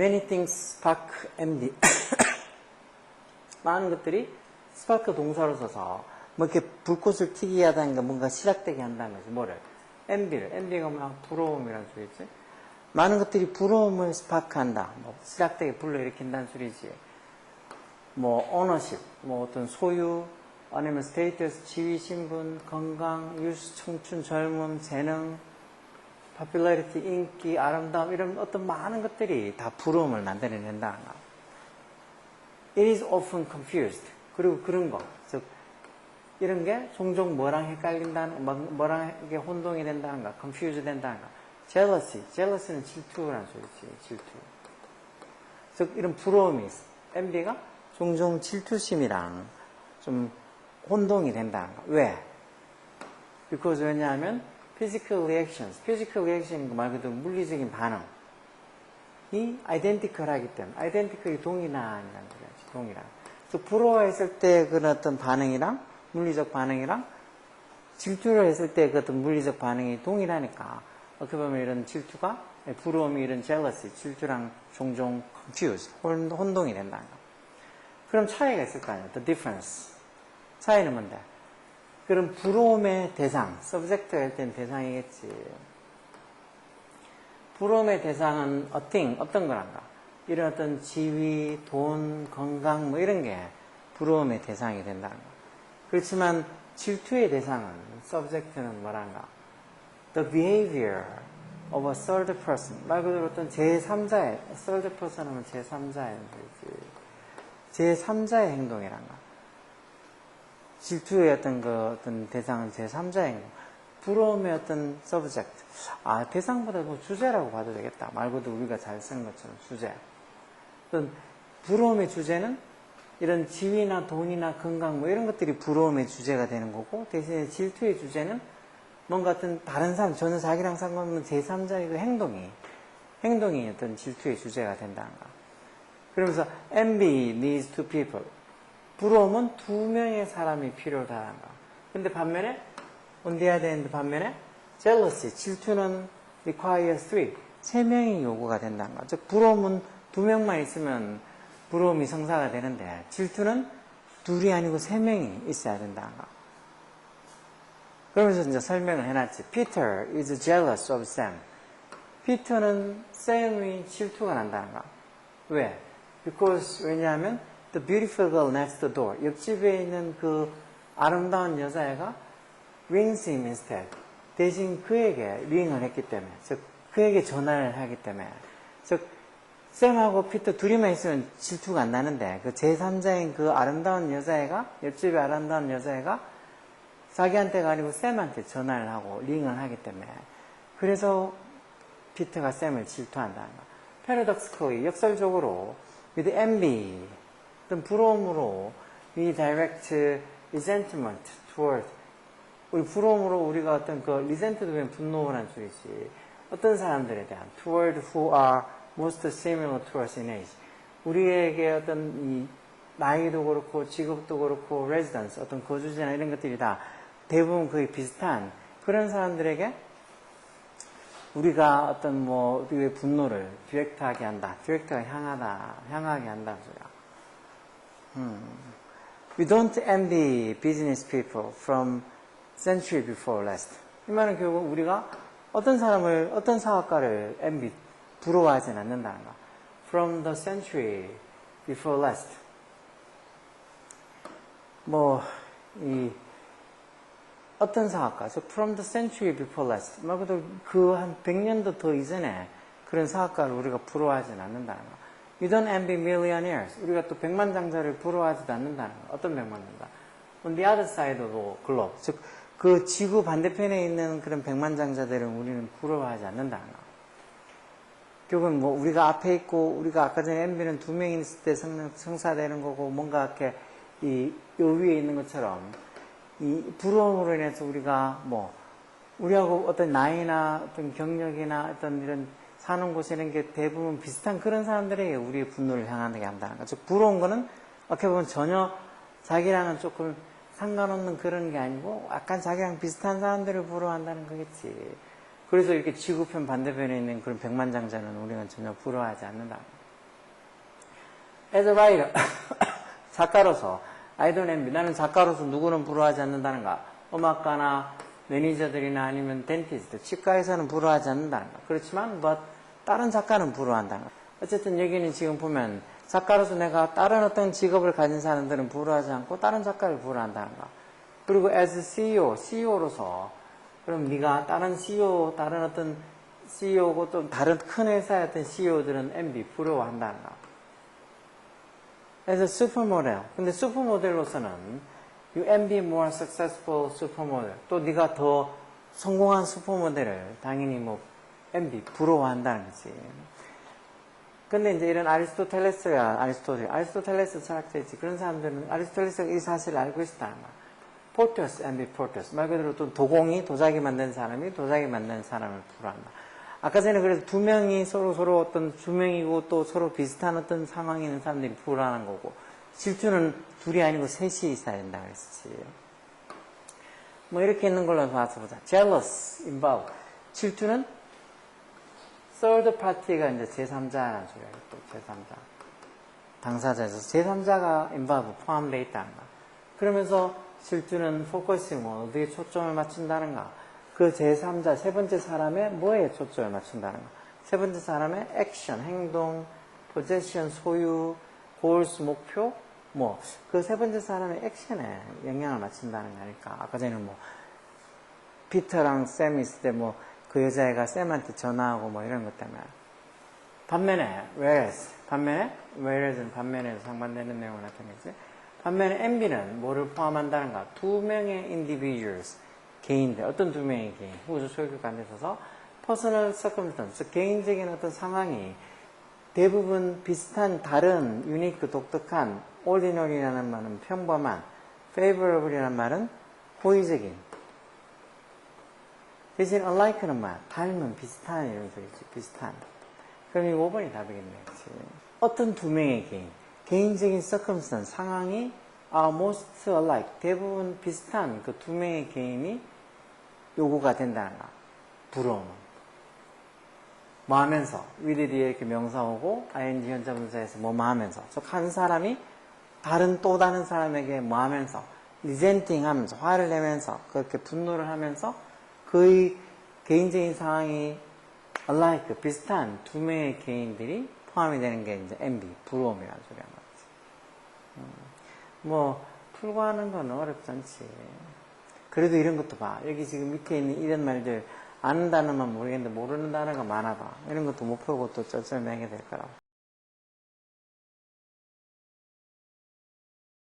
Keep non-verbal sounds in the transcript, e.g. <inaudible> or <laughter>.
many things spark envy. <coughs> 많은 것들이 스파크 동사로 써서 뭐 이렇게 불꽃을 튀게 하다든가 뭔가 시작되게 한다는 거지. 뭐를? envy를. envy가 뭐야? 부러움이란 소리지. 많은 것들이 부러움을 스파크한다. 뭐 시작되게 불러일으킨다는 소리지. 뭐 ownership, 뭐 어떤 소유, 아니면 스테이터스, 지위, 신분, 건강, 유수, 청춘, 젊음, 재능, popularity, 인기, 아름다움 이런 어떤 많은 것들이 다 부러움을 만들어낸다는 거. It is often confused. 그리고 그런 거, 즉 이런 게 종종 뭐랑 헷갈린다는, 뭐- 뭐랑 이게 혼동이 된다는 거, confuse 된다는 거. jealousy, jealousy는 질투라는 소리지, 질투. 즉 이런 부러움이 있어. envy가 종종 질투심이랑 좀 혼동이 된다는 거. 왜? because 왜냐하면 physical reactions, physical reaction 말 그대로 물리적인 반응이 identical하기 때문에 identical이 동일한이라는 거죠. 동일한. 그래서 부러워했을 때 그런 어떤 반응이랑 물리적 반응이랑 질투를 했을 때 그 어떤 물리적 반응이 동일하니까 어떻게 보면 이런 질투가 부러움이 이런 jealousy, 질투랑 종종 confused, 혼- 혼동이 된다는 거. 그럼 차이가 있을 거 아니에요. The difference. 차이는 뭔데? 그럼 부러움의 대상, subject 할 때는 대상이겠지. 부러움의 대상은 thing, 어떤 거란가? 이런 어떤 지위, 돈, 건강 뭐 이런 게 부러움의 대상이 된다는 거. 그렇지만 질투의 대상은 subject는 뭐란가? The behavior of a third person. 말 그대로 어떤 제3자의, third person 하면 제3자의 거지. 제3자의 행동이란가. 질투의 어떤 그 어떤 대상은 제3자의 행동. 부러움의 어떤 subject. 아, 대상보다 뭐 주제라고 봐도 되겠다. 말 그대로 우리가 잘 쓴 것처럼 주제. 어떤 부러움의 주제는 이런 지위나 돈이나 건강 뭐 이런 것들이 부러움의 주제가 되는 거고 대신에 질투의 주제는 뭔가 어떤 다른 사람 전혀 자기랑 상관없는 제3자의 그 행동이 행동이 어떤 질투의 주제가 된다는 거. 그러면서 envy needs two people. 부러움은 두 명의 사람이 필요하다는 거. 근데 반면에 on the other hand 반면에 jealousy 질투는 requires three. 세 명이 요구가 된다는 거. 즉 부러움은 두 명만 있으면 부러움이 성사가 되는데 질투는 둘이 아니고 세 명이 있어야 된다는 거. 그러면서 이제 설명을 해놨지. Peter is jealous of Sam. 피터는 샘이 질투가 난다는 거. 왜? Because 왜냐하면 the beautiful girl next door 옆집에 있는 그 아름다운 여자애가 rings him instead. 대신 그에게 링을 했기 때문에, 즉 그에게 전화를 하기 때문에, 즉 샘하고 피터 둘이만 있으면 질투가 안 나는데 그 제3자인 그 아름다운 여자애가 옆집에 아름다운 여자애가 자기한테가 아니고 샘한테 전화를 하고 링을 하기 때문에 그래서 피터가 샘을 질투한다는 거. paradoxically 역설적으로 with envy 어떤 부러움으로 we direct resentment toward 우리 부러움으로 우리가 어떤 그 resent도 되면 분노란 소리지 어떤 사람들에 대한 toward who are most similar to us in age 우리에게 어떤 이 나이도 그렇고 직업도 그렇고 residence 어떤 거주지나 이런 것들이 다 대부분 거의 비슷한 그런 사람들에게 우리가 어떤 뭐 우리의 분노를 디렉트하게 한다. 디렉트가 향하다, 향하게 한다 소리야. 음. We don't envy business people from century before last. 이 말은 결국 우리가 어떤 사람을 어떤 사업가를 envy 부러워하진 않는다는 거. From the century before last. 뭐 이 어떤 사학과, 즉 from the century before last, 말 그대로 그 한 100년도 더 이전에 그런 사학과를 우리가 부러워하지는 않는다는 거. You don't envy millionaires. 우리가 또 백만장자를 부러워하지도 않는다는 거. 어떤 백만장자? On the other side of the globe. 즉, 그 지구 반대편에 있는 그런 백만장자들은 우리는 부러워하지 않는다는 거. 결국은 뭐 우리가 앞에 있고 우리가 아까 전에 envy는 두 명이 있을 때 성, 성사되는 거고 뭔가 이렇게 이, 요 위에 있는 것처럼 이 부러움으로 인해서 우리가 뭐 우리하고 어떤 나이나 어떤 경력이나 어떤 이런 사는 곳 이런 게 대부분 비슷한 그런 사람들에게 우리의 분노를 향하게 한다는 거죠. 즉 부러운 거는 어떻게 보면 전혀 자기랑은 조금 상관없는 그런 게 아니고 약간 자기랑 비슷한 사람들을 부러워한다는 거겠지. 그래서 이렇게 지구편 반대편에 있는 그런 백만장자는 우리가 전혀 부러워하지 않는다. as a writer <coughs> 작가로서 I don't envy 나는 작가로서 누구는 부러워하지 않는다는가 음악가나 매니저들이나 아니면 덴티스트 치과에서는 부러워하지 않는다는가 그렇지만 but 다른 작가는 부러워한다는 거. 어쨌든 여기는 지금 보면 작가로서 내가 다른 어떤 직업을 가진 사람들은 부러워하지 않고 다른 작가를 부러워한다는 거. 그리고 as CEO, CEO로서 그럼 네가 다른 CEO, 다른 어떤 CEO고 또 다른 큰 회사의 어떤 CEO들은 MB 부러워한다는 거. as a supermodel. 근데 슈퍼모델로서는 you envy more successful supermodel. 또 네가 더 성공한 슈퍼모델을 당연히 뭐 envy 부러워한다는 거지. 근데 이제 이런 아리스토텔레스가 아리스토텔, 아리스토텔레스 철학자이지 그런 사람들은 아리스토텔레스가 이 사실을 알고 있었다는 거야. 포터스, envy 포터스. 말 그대로 또 도공이 도자기 만든 사람이 도자기 만든 사람을 부러워한다. 아까 전에 그래서 두 명이 서로 서로 어떤 두 명이고 또 서로 비슷한 어떤 상황에 있는 사람들이 불안한 거고 질투는 둘이 아니고 셋이 있어야 된다 그랬지. 뭐 이렇게 있는 걸로 봐서 보자. jealous, involve. 질투는 third party가 이제 제3자라는 소리야. 또 제3자. 당사자에서 제3자가 involve 포함되어 있다는 거. 그러면서 질투는 포커싱, 뭐 어디에 초점을 맞춘다는가. 그 제3자, 세 번째 사람의 뭐에 초점을 맞춘다는 거. 세 번째 사람의 액션, 행동, 포제션, 소유, 골스, 목표, 뭐, 그 세 번째 사람의 액션에 영향을 맞춘다는 거니까. 아까 전에 뭐, 피터랑 쌤이 있을 때 뭐, 그 여자애가 쌤한테 전화하고 뭐 이런 것 때문에. 반면에, whereas, 반면에, whereas는 반면에 상반되는 내용을 나타내지. 반면에 MB는 뭐를 포함한다는가? 두 명의 individuals, 개인들, 어떤 두 명의 개인, 후조 소유격관에 있어서 personal circumstance, 개인적인 어떤 상황이 대부분 비슷한 다른 유니크 독특한 ordinary라는 말은 평범한 favorable이라는 말은 호의적인. 대신 alike는 말 닮은 비슷한 이런 소리지 비슷한. 그럼 이 5번이 답이겠네 그치? 어떤 두 명의 개인 개인적인 circumstance 상황이 are most alike. 대부분 비슷한 그 두 명의 개인이 요구가 된다는 거 부러움은 뭐 하면서 위리 뒤에 이렇게 명사 오고 ing 현재 분사에서 뭐 하면서 즉 한 사람이 다른 또 다른 사람에게 뭐 하면서 리젠팅 하면서 화를 내면서 그렇게 분노를 하면서 그의 개인적인 상황이 alike 비슷한 두 명의 개인들이 포함이 되는 게 이제 envy 부러움이라는 소리가 나지. 음, 뭐 풀고 하는 건 어렵지 않지. 그래도 이런 것도 봐. 여기 지금 밑에 있는 이런 말들 아는 단어만 모르겠는데 모르는 단어가 많아 봐. 이런 것도 못 풀고 또 쩔쩔매게 될 거라고.